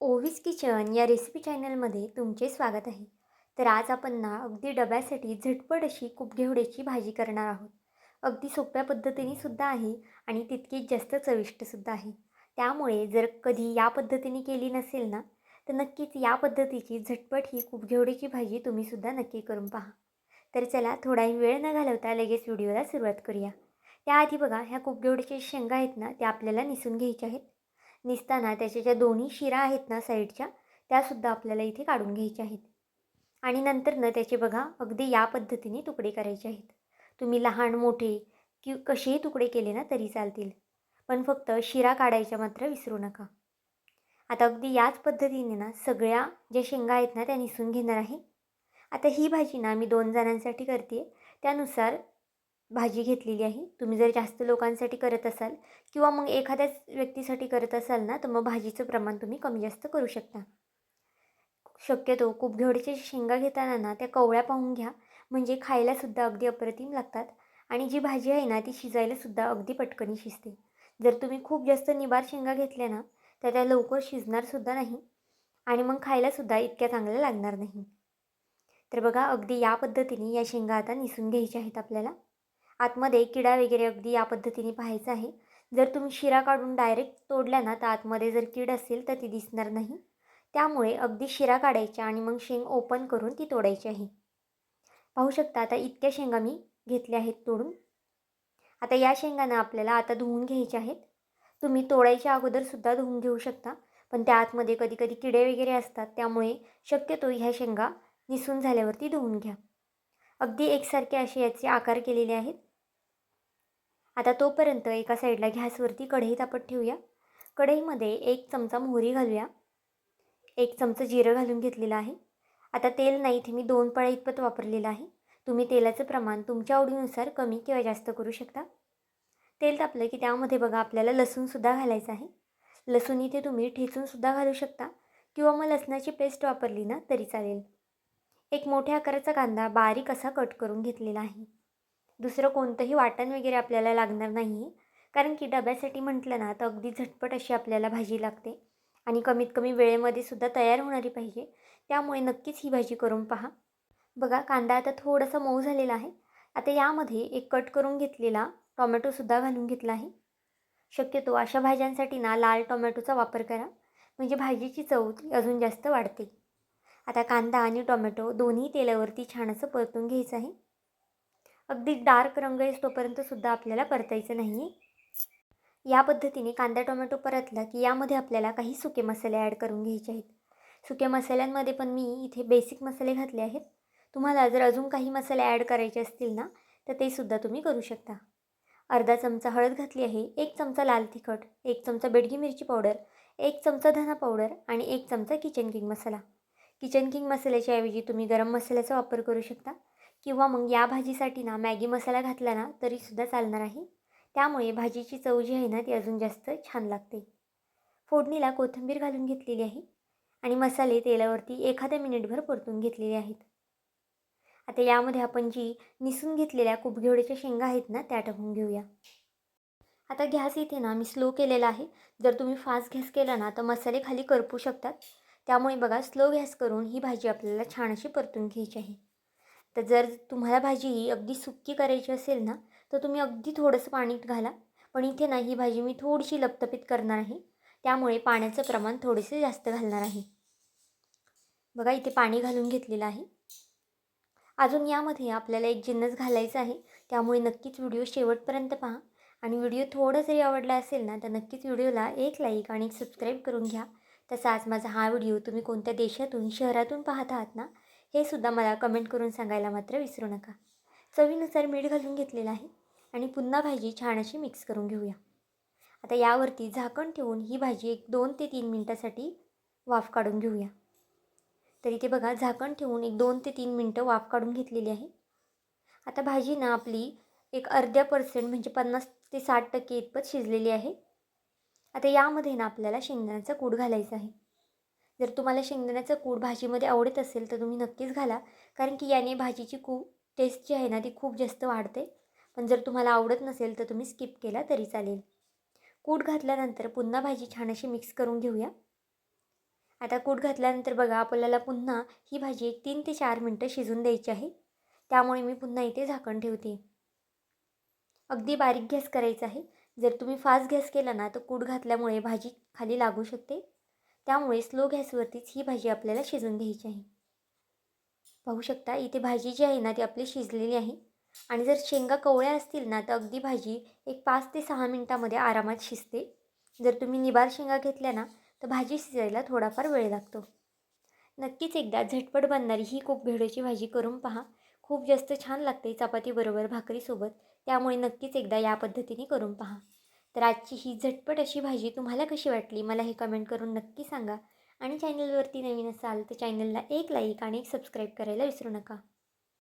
ओवीस kitchen या recipe चॅनलमध्ये तुमचे स्वागत आहे. तर आज आपण ना अगदी डब्यासाठी झटपट अशी कुपघेवड्याची भाजी करणार आहोत. अगदी सोप्या पद्धतीने सुद्धा आहे आणि तितकीच जास्त चविष्टसुद्धा आहे. त्यामुळे जर कधी या पद्धतीने केली नसेल ना तर नक्कीच या पद्धतीची झटपट ही कुपघेवड्याची भाजी तुम्हीसुद्धा नक्की करून पहा. तर चला थोडाही वेळ न घालवता लगेच व्हिडिओला सुरुवात करूया. त्याआधी बघा ह्या कुबघेवड्याच्या शेंगा आहेत ना त्या आपल्याला निसून घ्यायच्या आहेत. निसताना त्याच्या ज्या दोन्ही शिरा आहेत ना साईडच्या त्यासुद्धा आपल्याला इथे काढून घ्यायच्या आहेत. आणि नंतर ना त्याचे बघा अगदी या पद्धतीने तुकडे करायचे आहेत. तुम्ही लहान मोठे कि कसेही तुकडे केले ना तरी चालतील. पण फक्त शिरा काढायच्या मात्र विसरू नका. आता अगदी याच पद्धतीने ना सगळ्या ज्या शेंगा आहेत ना त्या निसून घेणार आहे. आता ही भाजी ना मी दोन जणांसाठी करते त्यानुसार भाजी घेतलेली आहे. तुम्ही जर जास्त लोकांसाठी करत असाल किंवा मग एखाद्याच व्यक्तीसाठी करत असाल ना तर मग भाजीचं प्रमाण तुम्ही कमी जास्त करू शकता. शक्यतो कुपघेवडीच्या शेंगा घेताना ना त्या कवळ्या पाहून घ्या. म्हणजे खायलासुद्धा अगदी अप्रतिम लागतात. आणि जी भाजी आहे ना ती शिजायलासुद्धा अगदी पटकनी शिजते. जर तुम्ही खूप जास्त निबार शेंगा घेतल्या ना तर त्या लवकर शिजणारसुद्धा नाही. आणि मग खायलासुद्धा इतक्या चांगल्या लागणार नाही. तर बघा अगदी या पद्धतीने या शेंगा आता निसून घ्यायच्या आहेत आपल्याला. आतमध्ये किडा वगैरे अगदी या पद्धतीने पाहायचं आहे. जर तुम्ही शिरा काढून डायरेक्ट तोडल्या ना तर आतमध्ये जर कीड असेल तर ती दिसणार नाही. त्यामुळे अगदी शिरा काढायच्या आणि मग शेंग ओपन करून ती तोडायची आहे. पाहू शकता आता इतक्या शेंगा मी घेतल्या आहेत तोडून. आता या शेंगांना आपल्याला आता धुवून घ्यायच्या आहेत. तुम्ही तोडायच्या अगोदरसुद्धा धुवून घेऊ शकता. पण त्या आतमध्ये कधी कधी किडे वगैरे असतात त्यामुळे शक्यतो ह्या शेंगा निसून झाल्यावरती धुवून घ्या. अगदी एकसारखे असे याचे आकार केलेले आहेत. आता तोपर्यंत एका साईडला गॅसवरती कढई तापत ठेवूया. कढईमध्ये एक चमचा मोहरी घालूया. एक चमचा जिरं घालून घेतलेलं आहे. आता तेल नाही इथे मी दोन पळ्या इतपत वापरलेलं आहे. तुम्ही तेलाचं प्रमाण तुमच्या आवडीनुसार कमी किंवा जास्त करू शकता. तेल तापलं की त्यामध्ये बघा आपल्याला लसूणसुद्धा घालायचं आहे. लसूण इथे तुम्ही ठेचूनसुद्धा घालू शकता. किंवा मग लसणाची पेस्ट वापरली ना तरी चालेल. एक मोठ्या आकाराचा कांदा बारीक असा कट करून घेतलेला आहे. दुसरं कोणतंही वाटण वगैरे आपल्याला लागणार नाही. आहे कारण की डब्यासाठी म्हटलं ना तर अगदी झटपट अशी आपल्याला भाजी लागते. आणि कमीत कमी वेळेमध्ये सुद्धा तयार होणारी पाहिजे. त्यामुळे नक्कीच ही भाजी करून पहा. बघा कांदा आता थोडासा मऊ झालेला आहे. आता यामध्ये एक कट करून घेतलेला टॉमॅटोसुद्धा घालून घेतला आहे. शक्यतो अशा भाज्यांसाठी ना लाल टोमॅटोचा वापर करा. म्हणजे भाजीची चव अजून जास्त वाढते. आता कांदा आणि टोमॅटो दोन्ही तेलावरती छान असं परतून घ्यायचं आहे. अगदी डार्क रंग येतोपर्यंत सुद्धा आपल्याला परतायचं नाही आहे या पद्धतीने कांदा टोमॅटो परतला की यामध्ये आपल्याला काही सुके मसाले ॲड करून घ्यायचे आहेत. सुक्या मसाल्यांमध्ये पण मी इथे बेसिक मसाले घातले आहेत. तुम्हाला जर अजून काही मसाले ॲड करायचे असतील ना तर ते सुद्धा तुम्ही करू शकता. अर्धा चमचा हळद घातली आहे एक चमचा लाल तिखट एक चमचा बेडगी मिरची पावडर एक चमचा धना पावडर आणि एक चमचा Kitchen King masala. Kitchen King मसाल्याच्या ऐवजी तुम्ही गरम मसाल्याचा वापर करू शकता. किंवा मग या भाजीसाठी ना मॅगी मसाला घातला ना तरीसुद्धा चालणार आहे. त्यामुळे भाजीची चव जी आहे ना ती अजून जास्त छान लागते. फोडणीला कोथिंबीर घालून घेतलेली आहे आणि मसाले तेलावरती एखाद्या मिनिटभर परतून घेतलेले आहेत. आता यामध्ये आपण जी निसून घेतलेल्या कुबघेवड्याच्या शेंगा आहेत ना त्या टाकून घेऊया. आता गॅस इथे ना मी स्लो केलेला आहे. जर तुम्ही फास्ट गॅस केला ना तर मसाले खाली करपू शकतात. त्यामुळे बघा स्लो गॅस करून ही भाजी आपल्याला छान अशी परतून घ्यायची आहे. तर जर तुम्हाला भाजी ही अगदी सुक्की करायची असेल ना तर तुम्ही अगदी थोडंसं पाणी घाला. पण इथे ना ही भाजी मी थोडीशी लपतपीत करणार आहे. त्यामुळे पाण्याचं प्रमाण थोडेसे जास्त घालणार आहे. बघा इथे पाणी घालून घेतलेलं आहे. अजून यामध्ये आपल्याला एक जिन्नस घालायचा आहे. त्यामुळे नक्कीच व्हिडिओ शेवटपर्यंत पहा. आणि व्हिडिओ थोडं जरी आवडला असेल ना तर नक्कीच व्हिडिओला एक लाईक आणि एक सबस्क्राईब करून घ्या. तसाच माझा हा व्हिडिओ तुम्ही कोणत्या देशातून शहरातून पाहत आहात ना हे सुद्धा मला कमेंट करून सांगायला मात्र विसरू नका. चवीनुसार मीठ घालून घेतलेलं आहे आणि पुन्हा भाजी छान अशी मिक्स करून घेऊया. आता यावरती झाकण ठेवून ही भाजी एक दोन ते तीन मिनटासाठी वाफ काढून घेऊया. तर इथे बघा झाकण ठेवून एक दोन ते तीन मिनटं वाफ काढून घेतलेली आहे. आता भाजी ना आपली एक अर्ध्या पर्सेंट म्हणजे पन्नास ते साठ टक्के इतपत शिजलेली आहे. आता यामध्ये ना आपल्याला शेंगदाण्याचा कूड घालायचा आहे. जर तुम्हाला शेंगदाण्याचा कूड भाजीमध्ये आवडत असेल तर तुम्ही नक्कीच घाला. कारण की याने भाजीची खूप टेस्ट जी आहे ना ती खूप जास्त वाढते. पण जर तुम्हाला आवडत नसेल तर तुम्ही स्किप केला तरी चालेल. कूट घातल्यानंतर पुन्हा भाजी छान अशी मिक्स करून घेऊया. आता कूट घातल्यानंतर बघा आपल्याला पुन्हा ही भाजी एक तीन ते चार मिनटं शिजून द्यायची आहे. त्यामुळे मी पुन्हा इथे झाकण ठेवते. अगदी बारीक गॅस करायचा आहे. जर तुम्ही फास्ट गॅस केला ना तर कूट घातल्यामुळे भाजी खाली लागू शकते. त्यामुळे स्लो गॅसवरतीच ही भाजी आपल्याला शिजून घ्यायची आहे. पाहू शकता इथे भाजी जी आहे ना ती आपली शिजलेली आहे. आणि जर शेंगा कवळ्या असतील ना तर अगदी भाजी एक पाच ते सहा मिनटामध्ये आरामात शिजते. जर तुम्ही निबार शेंगा घेतल्या ना तर भाजी शिजायला थोडाफार वेळ लागतो. नक्कीच एकदा झटपट बनणारी ही खूप भेडोची भाजी करून पहा. खूप जास्त छान लागते चपातीबरोबर भाकरीसोबत. त्यामुळे नक्कीच एकदा या पद्धतीने करून पहा. तर आजची ही झटपट अशी भाजी तुम्हाला कशी वाटली मला हे कमेंट करून नक्की सांगा. आणि चॅनलवरती नवीन असाल तर चॅनलला एक लाईक आणि एक सबस्क्राईब करायला विसरू नका.